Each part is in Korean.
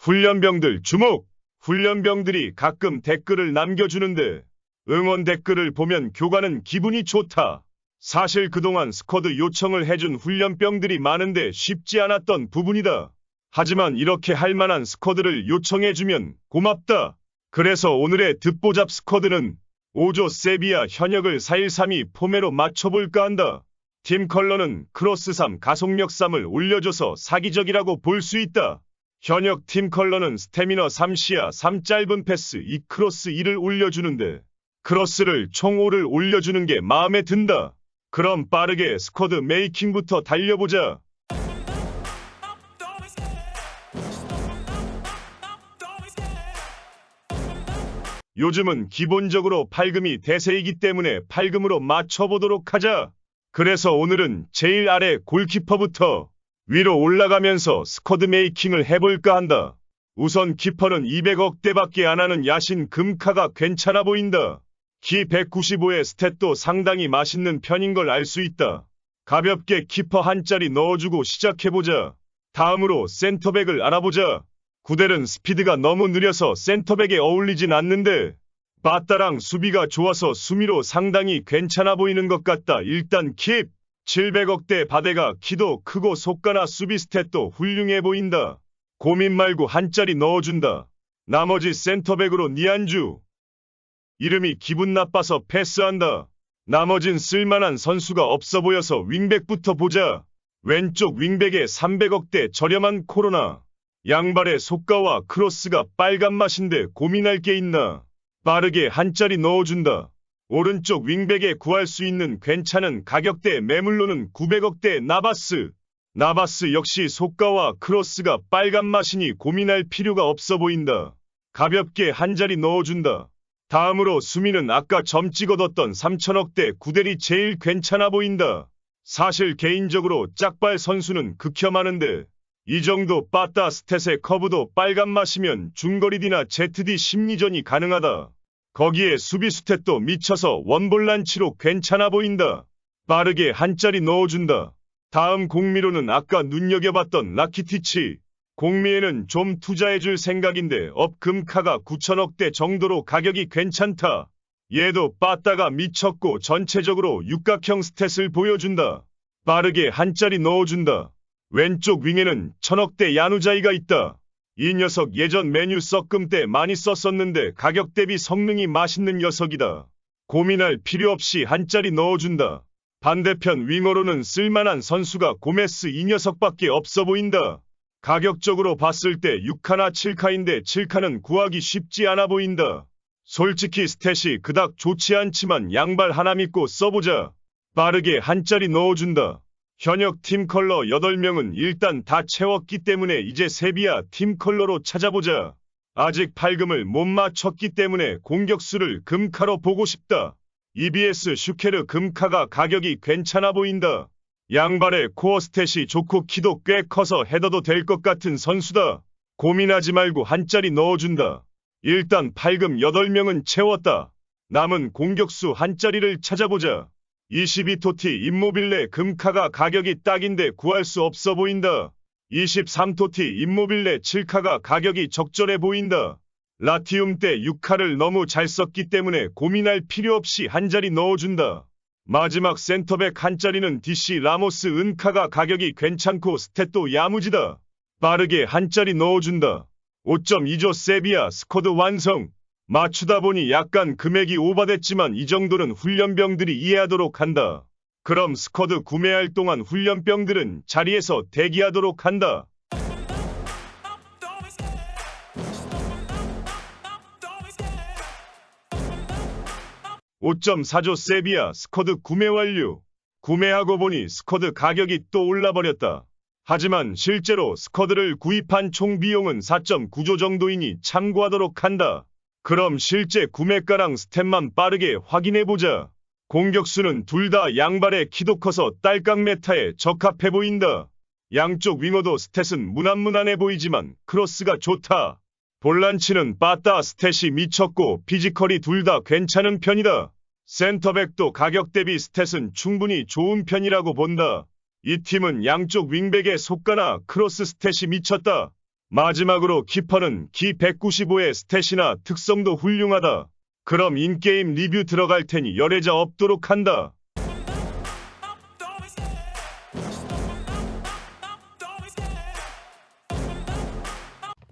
훈련병들 주목! 훈련병들이 가끔 댓글을 남겨주는데 응원 댓글을 보면 교관은 기분이 좋다. 사실 그동안 스쿼드 요청을 해준 훈련병들이 많은데 쉽지 않았던 부분이다. 하지만 이렇게 할 만한 스쿼드를 요청해주면 고맙다. 그래서 오늘의 듣보잡 스쿼드는 5조 세비야 현역을 413이 포매로 맞춰볼까 한다. 팀 컬러는 크로스 3 가속력 3을 올려줘서 사기적이라고 볼 수 있다. 현역 팀 컬러는 스태미너 3시야 3 짧은 패스 2 크로스 2를 올려주는데 크로스를 총 5를 올려주는 게 마음에 든다. 그럼 빠르게 스쿼드 메이킹부터 달려보자. 요즘은 기본적으로 팔금이 대세이기 때문에 팔금으로 맞춰보도록 하자. 그래서 오늘은 제일 아래 골키퍼부터 위로 올라가면서 스쿼드 메이킹을 해볼까 한다. 우선 키퍼는 200억대밖에 안 하는 야신 금카가 괜찮아 보인다. 키 195의 스탯도 상당히 맛있는 편인 걸 알 수 있다. 가볍게 키퍼 한 짜리 넣어주고 시작해보자. 다음으로 센터백을 알아보자. 구델은 스피드가 너무 느려서 센터백에 어울리진 않는데 바따랑 수비가 좋아서 수미로 상당히 괜찮아 보이는 것 같다. 일단 킵! 700억대 바데가 키도 크고 속가나 수비 스탯도 훌륭해 보인다. 고민 말고 한 짜리 넣어준다. 나머지 센터백으로 니안주. 이름이 기분 나빠서 패스한다. 나머진 쓸만한 선수가 없어 보여서 윙백부터 보자. 왼쪽 윙백에 300억대 저렴한 코로나. 양발의 속가와 크로스가 빨간 맛인데 고민할 게 있나. 빠르게 한 짜리 넣어준다. 오른쪽 윙백에 구할 수 있는 괜찮은 가격대 매물로는 900억대 나바스. 나바스 역시 속가와 크로스가 빨간 맛이니 고민할 필요가 없어 보인다. 가볍게 한 자리 넣어준다. 다음으로 수미는 아까 점 찍어뒀던 3천억대 구델이 제일 괜찮아 보인다. 사실 개인적으로 짝발 선수는 극혐하는데 이 정도 빠따 스탯의 커브도 빨간 맛이면 중거리디나 ZD 심리전이 가능하다. 거기에 수비 스탯도 미쳐서 원볼란치로 괜찮아 보인다. 빠르게 한 짜리 넣어준다. 다음 공미로는 아까 눈여겨봤던 라키티치. 공미에는 좀 투자해줄 생각인데 업금카가 9천억대 정도로 가격이 괜찮다. 얘도 빠따가 미쳤고 전체적으로 육각형 스탯을 보여준다. 빠르게 한 짜리 넣어준다. 왼쪽 윙에는 천억대 야누자이가 있다. 이 녀석 예전 메뉴 썩금 때 많이 썼었는데 가격 대비 성능이 맛있는 녀석이다. 고민할 필요 없이 한 짜리 넣어준다. 반대편 윙어로는 쓸만한 선수가 고메스 이 녀석밖에 없어 보인다. 가격적으로 봤을 때 6카나 7카인데 7카는 구하기 쉽지 않아 보인다. 솔직히 스탯이 그닥 좋지 않지만 양발 하나 믿고 써보자. 빠르게 한 짜리 넣어준다. 현역 팀 컬러 8명은 일단 다 채웠기 때문에 이제 세비야 팀 컬러로 찾아보자. 아직 팔금을 못 맞췄기 때문에 공격수를 금카로 보고 싶다. EBS 슈케르 금카가 가격이 괜찮아 보인다. 양발의 코어 스탯이 좋고 키도 꽤 커서 헤더도 될 것 같은 선수다. 고민하지 말고 한 짜리 넣어준다. 일단 팔금 8명은 채웠다. 남은 공격수 한 짜리를 찾아보자. 22토티 임모빌레 금카가 가격이 딱인데 구할 수 없어 보인다. 23토티 임모빌레 7카가 가격이 적절해 보인다. 라티움 때 6카를 너무 잘 썼기 때문에 고민할 필요 없이 한 자리 넣어준다. 마지막 센터백 한 자리는 DC 라모스 은카가 가격이 괜찮고 스탯도 야무지다. 빠르게 한 자리 넣어준다. 5.2조 세비야 스쿼드 완성. 맞추다 보니 약간 금액이 오바됐지만 이 정도는 훈련병들이 이해하도록 한다. 그럼 스쿼드 구매할 동안 훈련병들은 자리에서 대기하도록 한다. 5.4조 세비야 스쿼드 구매 완료. 구매하고 보니 스쿼드 가격이 또 올라버렸다. 하지만 실제로 스쿼드를 구입한 총 비용은 4.9조 정도이니 참고하도록 한다. 그럼 실제 구매가랑 스탯만 빠르게 확인해보자. 공격수는 둘 다 양발의 키도 커서 딸깍 메타에 적합해 보인다. 양쪽 윙어도 스탯은 무난무난해 보이지만 크로스가 좋다. 볼란치는 빠따 스탯이 미쳤고 피지컬이 둘 다 괜찮은 편이다. 센터백도 가격 대비 스탯은 충분히 좋은 편이라고 본다. 이 팀은 양쪽 윙백의 속가나 크로스 스탯이 미쳤다. 마지막으로 키퍼는 기 195의 스탯이나 특성도 훌륭하다. 그럼 인게임 리뷰 들어갈 테니 열애자 없도록 한다.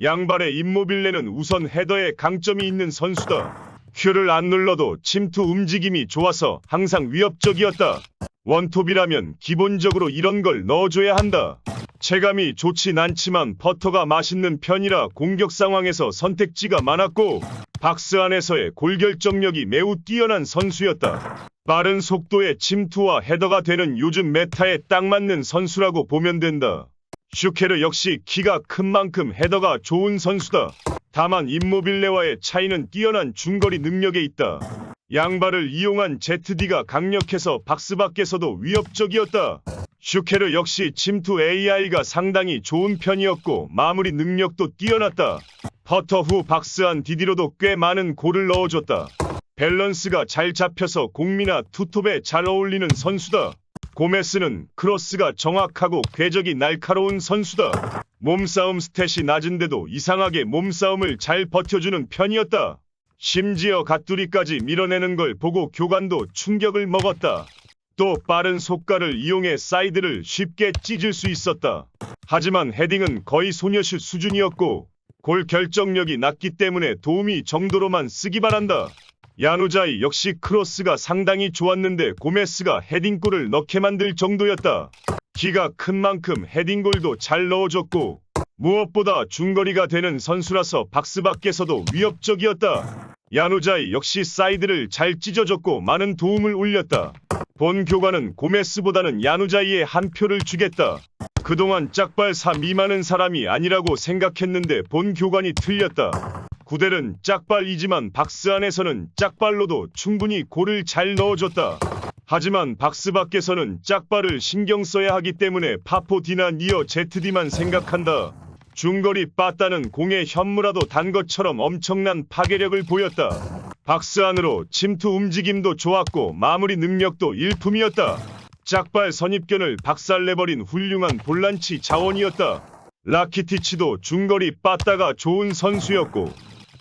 양발의 임모빌레는 우선 헤더에 강점이 있는 선수다. 큐를 안 눌러도 침투 움직임이 좋아서 항상 위협적이었다. 원톱이라면 기본적으로 이런 걸 넣어줘야 한다. 체감이 좋진 않지만 버터가 맛있는 편이라 공격 상황에서 선택지가 많았고 박스 안에서의 골결정력이 매우 뛰어난 선수였다. 빠른 속도의 침투와 헤더가 되는 요즘 메타에 딱 맞는 선수라고 보면 된다. 슈케르 역시 키가 큰 만큼 헤더가 좋은 선수다. 다만 임모빌레와의 차이는 뛰어난 중거리 능력에 있다. 양발을 이용한 ZD가 강력해서 박스 밖에서도 위협적이었다. 슈케르 역시 침투 AI가 상당히 좋은 편이었고 마무리 능력도 뛰어났다. 퍼터 후 박스안 디디로도 꽤 많은 골을 넣어줬다. 밸런스가 잘 잡혀서 공미나 투톱에 잘 어울리는 선수다. 고메스는 크로스가 정확하고 궤적이 날카로운 선수다. 몸싸움 스탯이 낮은데도 이상하게 몸싸움을 잘 버텨주는 편이었다. 심지어 갓두리까지 밀어내는 걸 보고 교관도 충격을 먹었다. 또 빠른 속가를 이용해 사이드를 쉽게 찢을 수 있었다. 하지만 헤딩은 거의 소녀슛 수준이었고 골 결정력이 낮기 때문에 도움이 정도로만 쓰기 바란다. 야누자이 역시 크로스가 상당히 좋았는데 고메스가 헤딩골을 넣게 만들 정도였다. 키가 큰 만큼 헤딩골도 잘 넣어줬고 무엇보다 중거리가 되는 선수라서 박스 밖에서도 위협적이었다. 야누자이 역시 사이드를 잘 찢어줬고 많은 도움을 올렸다. 본 교관은 고메스보다는 야누자이에 한 표를 주겠다. 그동안 짝발사 미많은 사람이 아니라고 생각했는데 본 교관이 틀렸다. 구델은 짝발이지만 박스 안에서는 짝발로도 충분히 골을 잘 넣어줬다. 하지만 박스 밖에서는 짝발을 신경 써야 하기 때문에 파포디나 니어 ZD만 생각한다. 중거리 빠따는 공의 현무라도 단 것처럼 엄청난 파괴력을 보였다. 박스 안으로 침투 움직임도 좋았고 마무리 능력도 일품이었다. 짝발 선입견을 박살내버린 훌륭한 볼란치 자원이었다. 라키티치도 중거리 빠따가 좋은 선수였고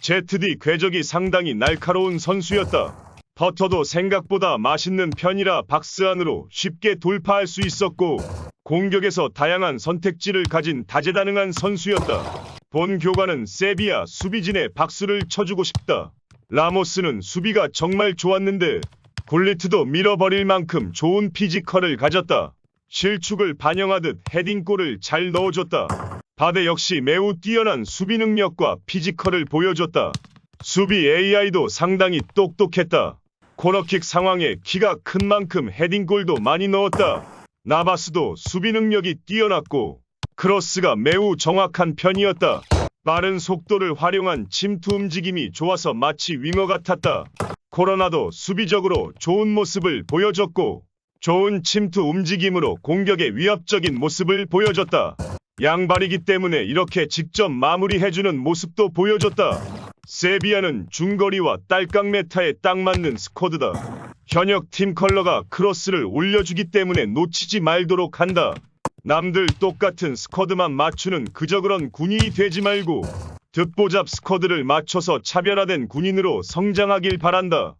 ZD 궤적이 상당히 날카로운 선수였다. 버터도 생각보다 맛있는 편이라 박스 안으로 쉽게 돌파할 수 있었고 공격에서 다양한 선택지를 가진 다재다능한 선수였다. 본 교관은 세비야 수비진에 박수를 쳐주고 싶다. 라모스는 수비가 정말 좋았는데 굴리트도 밀어버릴 만큼 좋은 피지컬을 가졌다. 실축을 반영하듯 헤딩골을 잘 넣어줬다. 바데 역시 매우 뛰어난 수비 능력과 피지컬을 보여줬다. 수비 AI도 상당히 똑똑했다. 코너킥 상황에 키가 큰 만큼 헤딩골도 많이 넣었다. 나바스도 수비 능력이 뛰어났고 크로스가 매우 정확한 편이었다. 빠른 속도를 활용한 침투 움직임이 좋아서 마치 윙어 같았다. 코로나도 수비적으로 좋은 모습을 보여줬고 좋은 침투 움직임으로 공격의 위협적인 모습을 보여줬다. 양발이기 때문에 이렇게 직접 마무리해주는 모습도 보여줬다. 세비야는 중거리와 딸깍 메타에 딱 맞는 스쿼드다. 현역 팀 컬러가 크로스를 올려주기 때문에 놓치지 말도록 한다. 남들 똑같은 스쿼드만 맞추는 그저 그런 군인이 되지 말고 듣보잡 스쿼드를 맞춰서 차별화된 군인으로 성장하길 바란다.